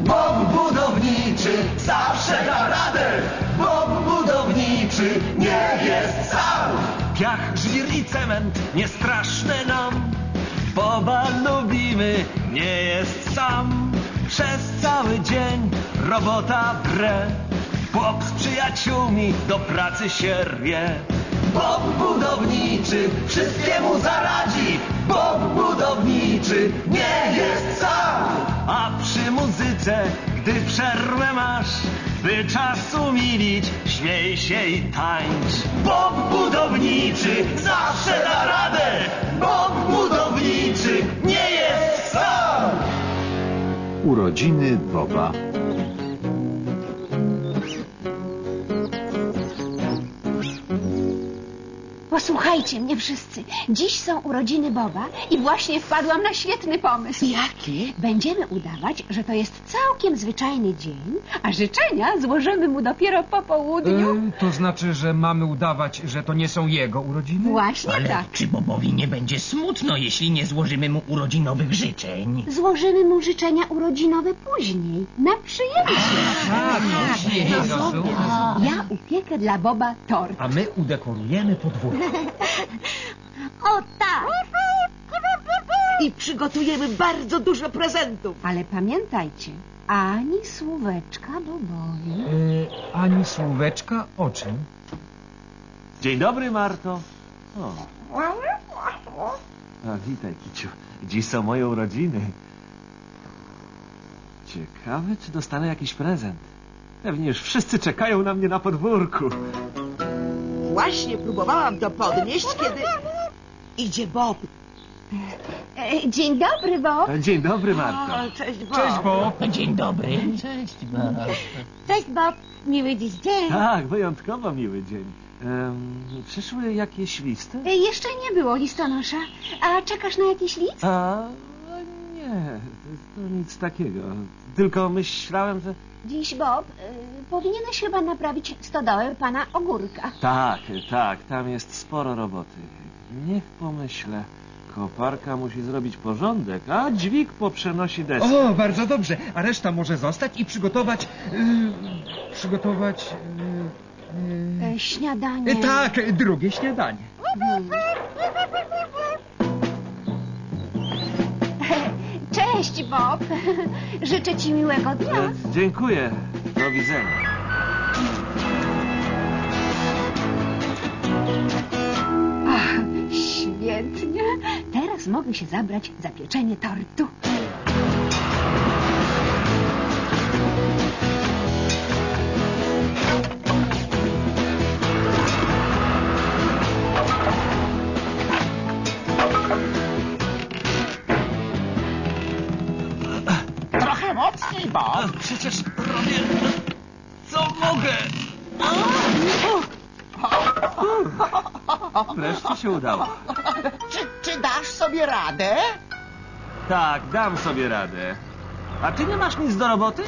Bob budowniczy zawsze da radę. Bob budowniczy nie jest sam. Piach, żwir i cement nie straszne nam. Boba lubimy, nie jest sam. Przez cały dzień robota wre. Bob z przyjaciółmi do pracy się rwie. Bob budowniczy wszystkiemu zaradzi. Bob budowniczy nie jest sam. A przy muzyce, gdy przerwę masz, by czas umilić, śmiej się i tańcz. Bob budowniczy zawsze da radę. Bob budowniczy nie jest sam. Urodziny Boba. Posłuchajcie mnie wszyscy. Dziś są urodziny Boba i właśnie wpadłam na świetny pomysł. Jaki? Będziemy udawać, że to jest całkiem zwyczajny dzień, a życzenia złożymy mu dopiero po południu. To znaczy, że mamy udawać, że to nie są jego urodziny? Właśnie Ale tak. czy Bobowi nie będzie smutno, jeśli nie złożymy mu urodzinowych życzeń? Złożymy mu życzenia urodzinowe później, na przyjęcie. Tak, później, rozumiem. Ja upiekę dla Boba tort. A my udekorujemy podwórko. O tak! I przygotujemy bardzo dużo prezentów. Ale pamiętajcie, ani słóweczka Bobowi. E, ani słóweczka o czym? Dzień dobry, Marto. O. A, witaj, Kiciu. Dziś są moje urodziny. Ciekawe, czy dostanę jakiś prezent. Pewnie już wszyscy czekają na mnie na podwórku. Właśnie próbowałam to podnieść, kiedy... Idzie Bob. E, dzień dobry, Bob. Dzień dobry, Marto. O, cześć Bob. Cześć, Bob. Dzień dobry. Cześć, Bob. Cześć, Bob. Miły dziś dzień. Tak, wyjątkowo miły dzień. Em, przyszły jakieś listy? E, Jeszcze nie było listonosza. A czekasz na jakiś list? A, nie, to, to nic takiego. Tylko myślałem, że... Dziś, Bob, e, powinieneś chyba naprawić stodołę pana Ogórka. Tak, tak, tam jest sporo roboty. Niech pomyślę. Koparka musi zrobić porządek, a dźwig poprzenosi deskę. O, bardzo dobrze. A reszta może zostać i przygotować... e, przygotować... e, E, Śniadanie. tak, drugie śniadanie. Cześć, Bob. Życzę ci miłego dnia. E, dziękuję. Do widzenia. Ach, świetnie. Teraz mogę się zabrać za pieczenie tortu. Wreszcie się udało. Czy, czy dasz sobie radę? Tak, dam sobie radę. A ty nie masz nic do roboty?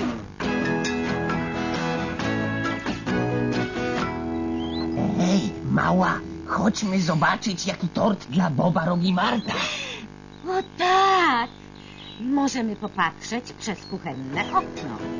Ej, mała, chodźmy zobaczyć, jaki tort dla Boba robi Marta. O tak. Możemy popatrzeć przez kuchenne okno.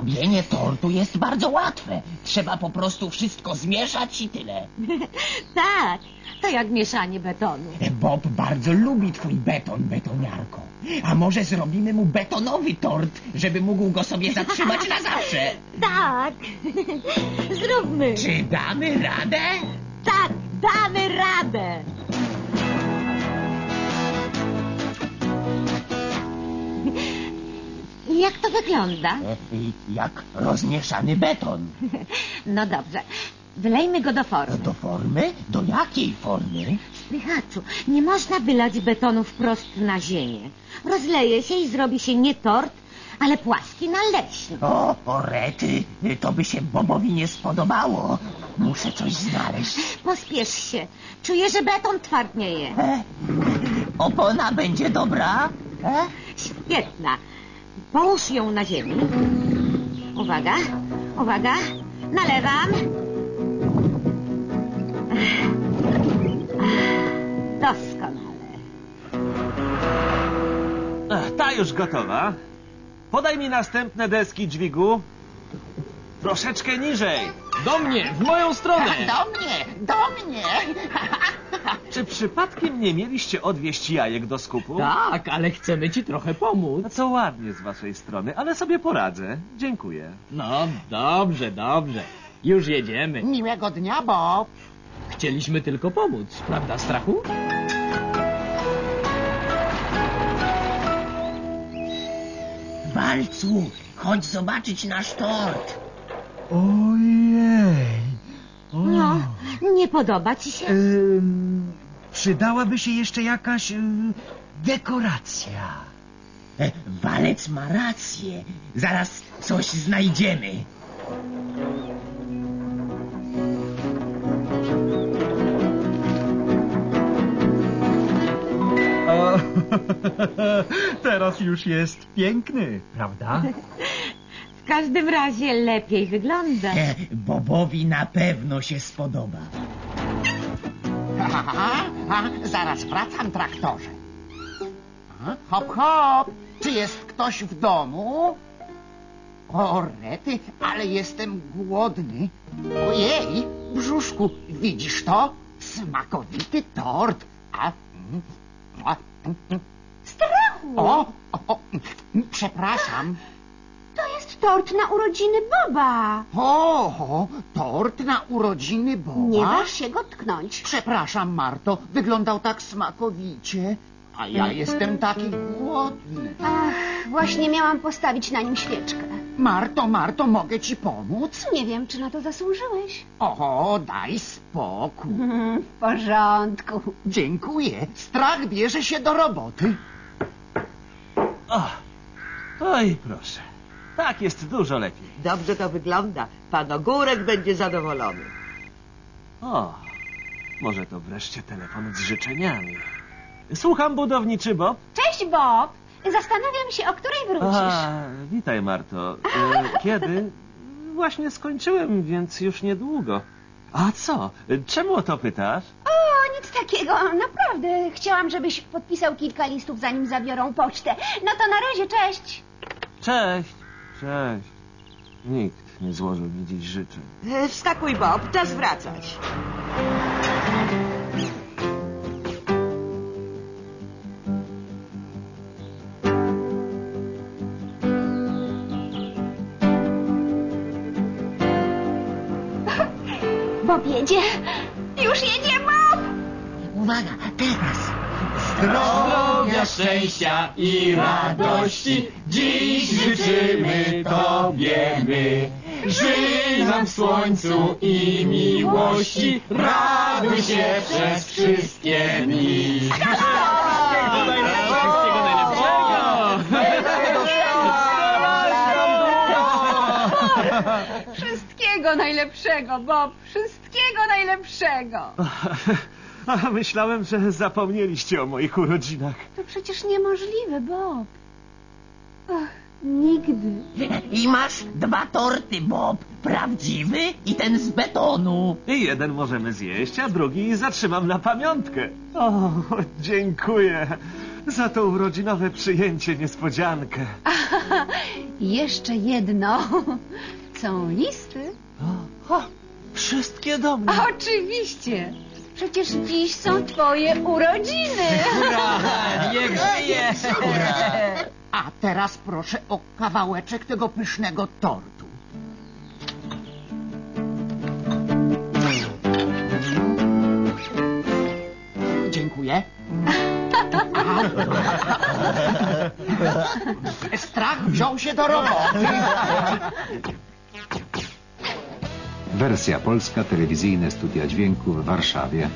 Robienie tortu jest bardzo łatwe. Trzeba po prostu wszystko zmieszać i tyle. Tak, to jak mieszanie betonu. Bob bardzo lubi twój beton, betoniarko. A może zrobimy mu betonowy tort, żeby mógł go sobie zatrzymać na zawsze? Tak, zróbmy. Czy damy radę? Tak, damy radę. Jak to wygląda? E, Jak rozmieszany beton. No dobrze, wylejmy go do formy. Do formy? Do jakiej formy? Spychaczu, nie można wylać betonu wprost na ziemię. Rozleje się i zrobi się nie tort, ale płaski naleśnik. O, o rety, to by się Bobowi nie spodobało. Muszę coś znaleźć. Pospiesz się. Czuję, że beton twardnieje. E? Opona będzie dobra? E? Świetna. Połóż ją na ziemi. Uwaga. Uwaga, nalewam. Doskonale. Ta już gotowa. Podaj mi następne deski dźwigu. Troszeczkę niżej. Do mnie, w moją stronę! Do mnie, do mnie! Czy przypadkiem nie mieliście odwieźć jajek do skupu? Tak, ale chcemy ci trochę pomóc. No co ładnie z waszej strony, ale sobie poradzę. Dziękuję. No, dobrze, dobrze. Już jedziemy. Miłego dnia, Bob. Chcieliśmy tylko pomóc, prawda, Strachu? Walcu, chodź zobaczyć nasz tort. Ojej. O. No, nie podoba ci się? Ym, przydałaby się jeszcze jakaś y, dekoracja. E, walec ma rację. Zaraz coś znajdziemy. O, teraz już jest piękny, prawda? W każdym razie lepiej wygląda. E, Bobowi na pewno się spodoba. Aha, zaraz wracam, traktorze. Hop, hop! Czy jest ktoś w domu? O, rety, ale jestem głodny. Ojej, brzuszku, widzisz to? Smakowity tort. A, mm, a, mm, mm. Strachu! o, o, o, przepraszam. Tort na urodziny Boba. O, tort na urodziny Boba? Nie waż się go tknąć. Przepraszam, Marto, wyglądał tak smakowicie, a ja jestem taki głodny. Ach, właśnie miałam postawić na nim świeczkę. Marto, Marto, mogę ci pomóc? Nie wiem, czy na to zasłużyłeś. O, daj spokój. W porządku. Dziękuję. Strach bierze się do roboty. O, oj, proszę. Tak jest dużo lepiej. Dobrze to wygląda. Pan Ogórek będzie zadowolony. O, może to wreszcie telefon z życzeniami. Słucham, budowniczy Bob. Cześć, Bob. Zastanawiam się, o której wrócisz. A, witaj, Marto. E, kiedy? Właśnie skończyłem, więc już niedługo. A co? Czemu o to pytasz? O, nic takiego. Naprawdę. Chciałam, żebyś podpisał kilka listów, zanim zabiorą pocztę. No to na razie, cześć. Cześć, cześć. Nikt nie złożył mi dziś życzeń. E, Wskakuj, Bob, czas wracać. Bob jedzie. Już jedzie, Bob! Uwaga, teraz. Zdrowia, szczęścia i radości dziś życzymy Tobie my. Żyj nam w słońcu i miłości, raduj się przez wszystkie dni. Wszystkiego Wszystkiego najlepszego, Bob. Wszystkiego najlepszego. A myślałem, że zapomnieliście o moich urodzinach. To przecież niemożliwe, Bob. Ach, nigdy. I masz dwa torty, Bob. Prawdziwy i ten z betonu. I jeden możemy zjeść, a drugi zatrzymam na pamiątkę. O, dziękuję za to urodzinowe przyjęcie niespodziankę. Jeszcze jedno. Są listy? O, wszystkie do mnie. Oczywiście. Przecież dziś są twoje urodziny. Niech żyje! A teraz proszę o kawałeczek tego pysznego tortu. Dziękuję. Strach wziął się do roboty. Wersja polska, telewizyjne studia dźwięku w Warszawie.